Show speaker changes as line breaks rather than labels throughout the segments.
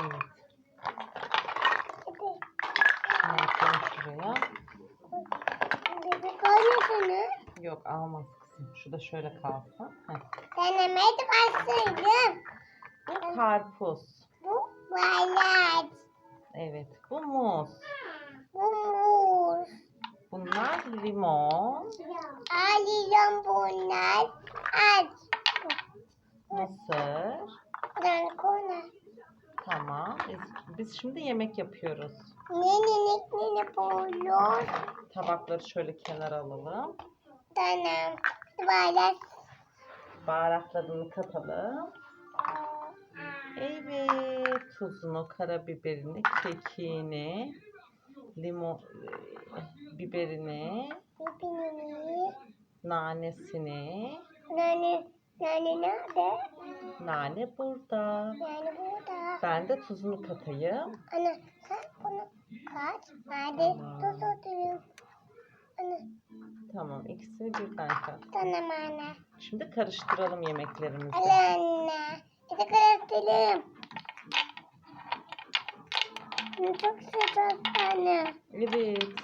Evet. Şunu yapalım şuraya. Yok almaz kızım. Şu da şöyle kalsın. Heh.
Denemeye de başlayacağım.
Bu karpuz.
Bu balat.
Evet. Bu muz.
Bu muz.
Bunlar limon,
Alacağım bunlar. Aç.
mısır. Tamam. Biz, biz şimdi yemek yapıyoruz.
Ne ne ne ne boyuyor.
Tabakları şöyle kenara alalım.
Tamam. Balat.
Baharatlarını katalım. Evet. Tuzunu, karabiberini, kekiğini, limon, e, biberini,
Pipini.
nanesini.
Nane. Nane nerede?
Nane burada.
Yani burada.
Ben de tuzunu katayım.
Ana sen bunu kaç. Hadi
Tamam.
tuz atayım. Ana
Tamam. ikisini birden kat.
tamam anne.
Şimdi karıştıralım yemeklerimizi.
Al anne. Hadi karıştıralım. Çok sıcak anne.
Evet.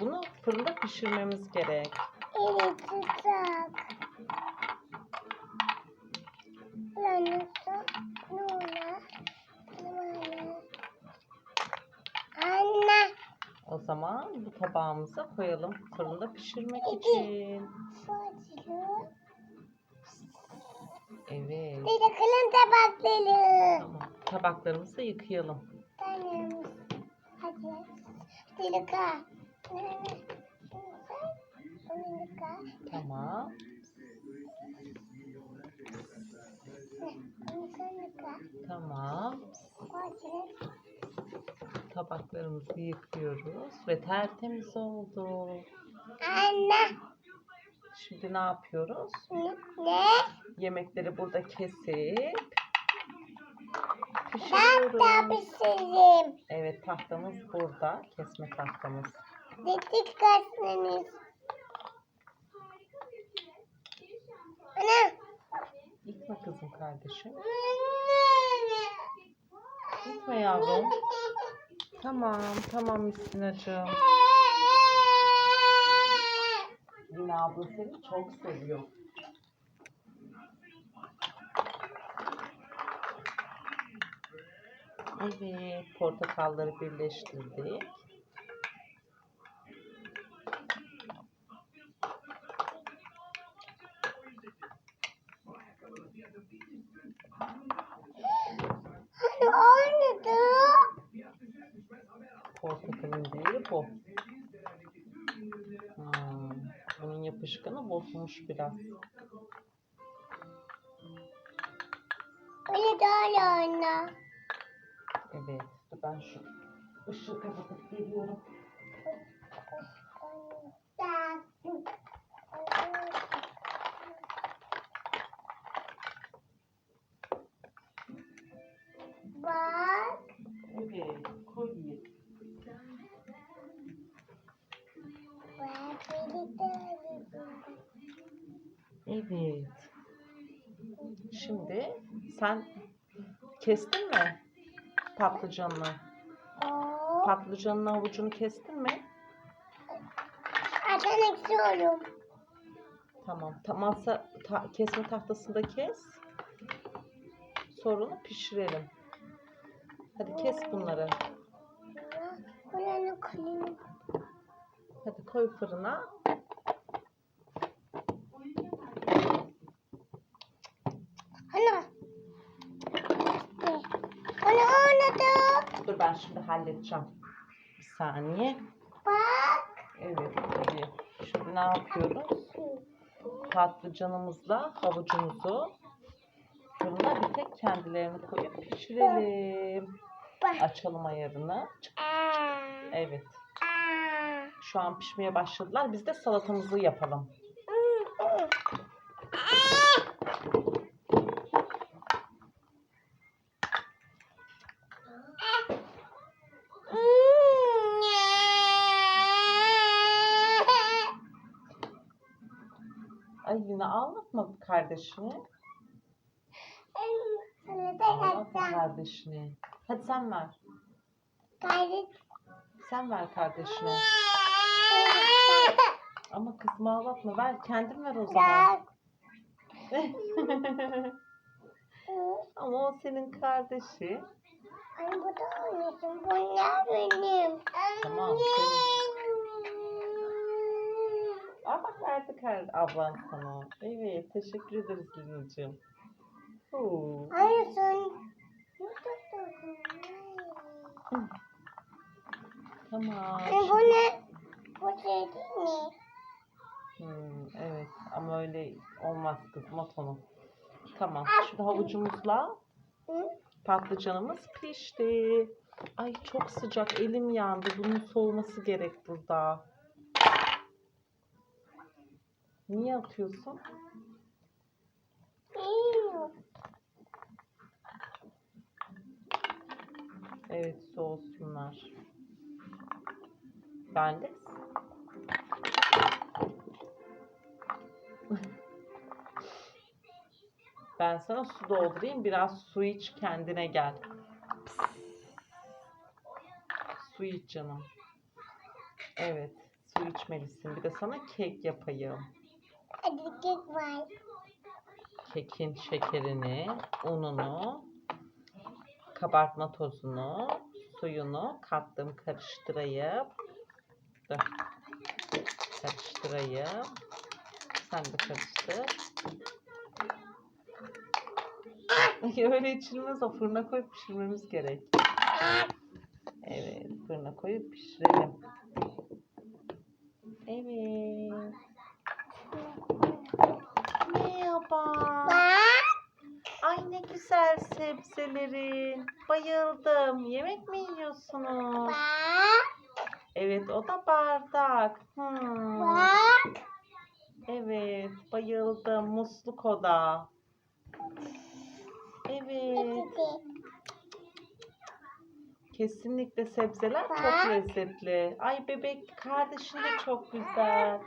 Bunu fırında pişirmemiz gerek.
Evet sıcak. Anne sen ne ola? Anne. Anne.
O zaman bu tabağımıza koyalım fırında pişirmek için. Evet.
Bir de kalın tabakları.
Tamam. Tabaklarımızı yıkayalım.
Tamam. Hadi.
Tamam. Tamam. Tabaklarımızı yıkıyoruz ve tertemiz oldu.
Anne.
Şimdi ne yapıyoruz?
Ne?
Yemekleri burada kesip
Ben
pişiriyoruz.
de pişireyim.
Evet tahtamız burada. Kesme tahtamız.
Dedik kaçmanız. Ana.
Yıkma kızım kardeşim. Yıkma yavrum. Tamam, tamam Mislinacığım. Lina abla seni çok seviyor. Evet, portakalları birleştirdik. Bu. Hmm, bunun yapışkanı bozulmuş biraz.
Öyle daha oyna.
Evet, ben şu ışığı kapatıp geliyorum. Evet. Şimdi sen kestin mi patlıcanını? Patlıcanın avucunu kestin mi?
Atan istiyorum.
Tamam. Tamamsa ta- kesme tahtasında kes. Sonra pişirelim. Hadi kes bunları. Hadi koy fırına.
Ana. Ana oynadı.
Dur ben şimdi halledeceğim. Bir saniye.
Bak.
Evet. Hadi. Şimdi ne yapıyoruz? Patlıcanımızla havucumuzu fırına bir tek kendilerini koyup pişirelim. Açalım ayarını. Evet. Şu an pişmeye başladılar. Biz de salatamızı yapalım. Yine ağlatma kardeşini.
Atacağım.
kardeşini. Hadi sen ver.
Kardeş.
Sen ver kardeşine. Ama kızımı ağlatma. Ver. Kendin ver o zaman. Ama o senin kardeşi.
Anne bu da oynasın. Bunlar benim.
Tamam, Aa bak verdi kar ablan sana. Evet. Teşekkür ederiz. Oo.
Anne sen.
Tamam.
Anne bu ne? Bu şey değil mi?
Hmm, evet ama öyle olmaz kızım at onu. Tamam. Şimdi havucumuzla
Hı?
patlıcanımız pişti. Ay çok sıcak elim yandı. Bunun soğuması gerek burada. Niye atıyorsun? Evet soğusunlar. Ben de Ben sana su doldurayım. Biraz su iç kendine gel. Su iç canım. Evet, su içmelisin. Bir de sana kek yapayım.
Hadi kek var.
Kekin şekerini, ununu, kabartma tozunu, suyunu kattım karıştırayım. Dur. Karıştırayım. Sen de karıştır. Öyle içilmez o fırına koyup pişirmemiz gerek. Evet fırına koyup pişirelim. Evet. Merhaba.
Bak.
Ay ne güzel sebzelerin. Bayıldım. Yemek mi yiyorsunuz?
Bak.
Evet o da bardak. Hmm.
Bak.
Evet bayıldım. Musluk o da. Evet. Kesinlikle sebzeler çok lezzetli. Ay bebek kardeşin de çok güzel.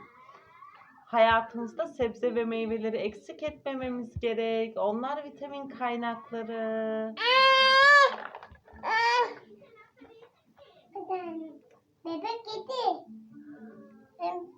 Hayatımızda sebze ve meyveleri eksik etmememiz gerek. Onlar vitamin kaynakları.
Bebek. Ben